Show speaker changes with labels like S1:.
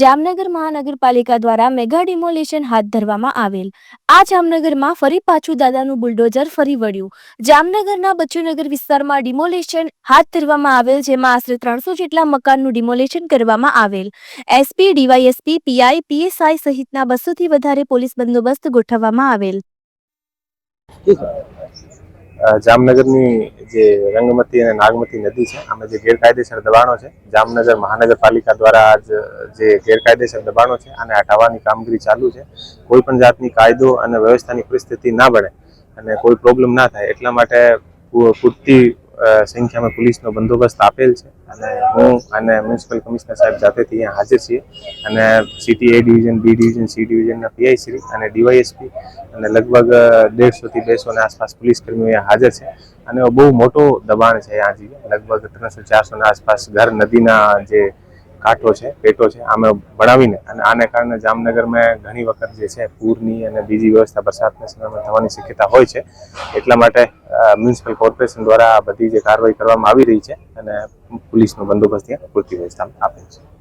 S1: જામનગર મહાનગરપાલિકા દ્વારા mega demolition હાથ ધરવામાં આવેલ. આ જામનગરમાં ફરી પાછું દાદાનું બુલડોઝર ફરી વળ્યું. જામનગરના બચ્ચુનગર વિસ્તારમાં ડિમોલિશન હાથ ધરવામાં આવેલ, જેમાં આશરે ત્રણસો જેટલા મકાનનું ડિમોલિશન કરવામાં આવેલ. એસપી, ડીવાયએસપી, પીઆઈ, પીએસઆઈ સહિતના બસોથી વધારે પોલીસ બંદોબસ્ત ગોઠવવામાં આવેલ.
S2: જામનગરની જે રંગમતી અને નાગમતી નદી છે, આમાં જે ગેરકાયદેસર દબાણો છે, જામનગર મહાનગરપાલિકા દ્વારા આજ જે ગેરકાયદેસર દબાણો છે આને હટાવવાની કામગીરી ચાલુ છે કોઈ પણ જાતની કાયદો અને વ્યવસ્થાની પરિસ્થિતિ ના બને અને કોઈ પ્રોબ્લેમ ના થાય, એટલા માટે પૂરતી સંખ્યામાં પોલીસનો બંદોબસ્ત આપેલ છે. અને હું અને મ્યુનિસિપલ કમિશનર સાહેબ જાતેથી અહીંયા હાજર છીએ. અને city A division, B division, C ડિવિઝનના PIC અને ડીવાયએસપી અને લગભગ દેડસોથી થી આસપાસ પોલીસ કર્મીઓ અહીંયા હાજર છે. અને બહુ મોટો દબાણ છે હજી લગભગ ત્રણસો ચારસોના આસપાસ ઘર નદીના જે કાંઠો છે, પેટો છે, આમે ભણાવીને અને આને કારણે જામનગરમાં ઘણી વખત જે છે પૂરની અને બીજી વ્યવસ્થા વરસાદના સમયમાં થવાની શક્યતા હોય છે. એટલા માટે મ્યુનિસિપલ કોર્પોરેશન દ્વારા બધી જે કાર્યવાહી કરવામાં આવી રહી છે અને પોલીસનો બંદોબસ્ત ત્યાં પૂરતી વ્યવસ્થા આપેલ છે.